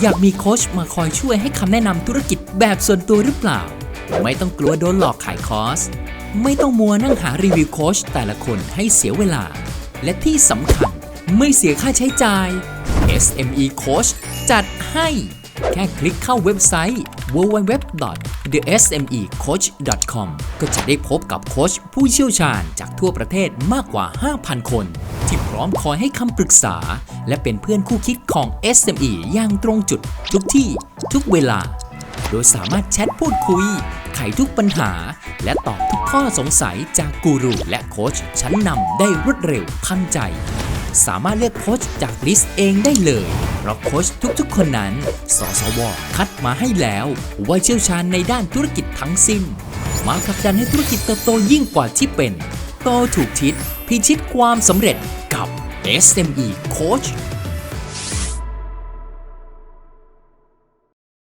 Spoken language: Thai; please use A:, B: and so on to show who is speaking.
A: อยากมีโค้ชมาคอยช่วยให้คำแนะนำธุรกิจแบบส่วนตัวหรือเปล่า ไม่ต้องกลัวโดนหลอกขายคอร์ส ไม่ต้องมัวนั่งหารีวิวโค้ชแต่ละคนให้เสียเวลา และที่สำคัญไม่เสียค่าใช้จ่าย SME Coach จัดให้ แค่คลิกเข้าเว็บไซต์ www.thesmecoach.com ก็จะได้พบกับโค้ชผู้เชี่ยวชาญจากทั่วประเทศมากกว่า 5,000 คน ที่พร้อมคอยให้คำปรึกษา และเป็นเพื่อนคู่คิดของ SME อย่างตรงจุด ทุกที่ทุกเวลา โดยสามารถแชทพูดคุย ไขทุกปัญหา และตอบทุกข้อสงสัยจากกูรูและโค้ชชั้นนำได้รวดเร็วทันใจ สามารถเลือกโค้ชจากลิสต์เองได้เลยเพราะโค้ชทุกๆ คนนั้น สสว คัดมาให้แล้วว่าเชี่ยวชาญในด้านธุรกิจทั้งสิ้น มาผลักดันให้ธุรกิจเติบโตยิ่งกว่าที่เป็นโตถูกทิศพิชิตความสำเร็จ SME Coach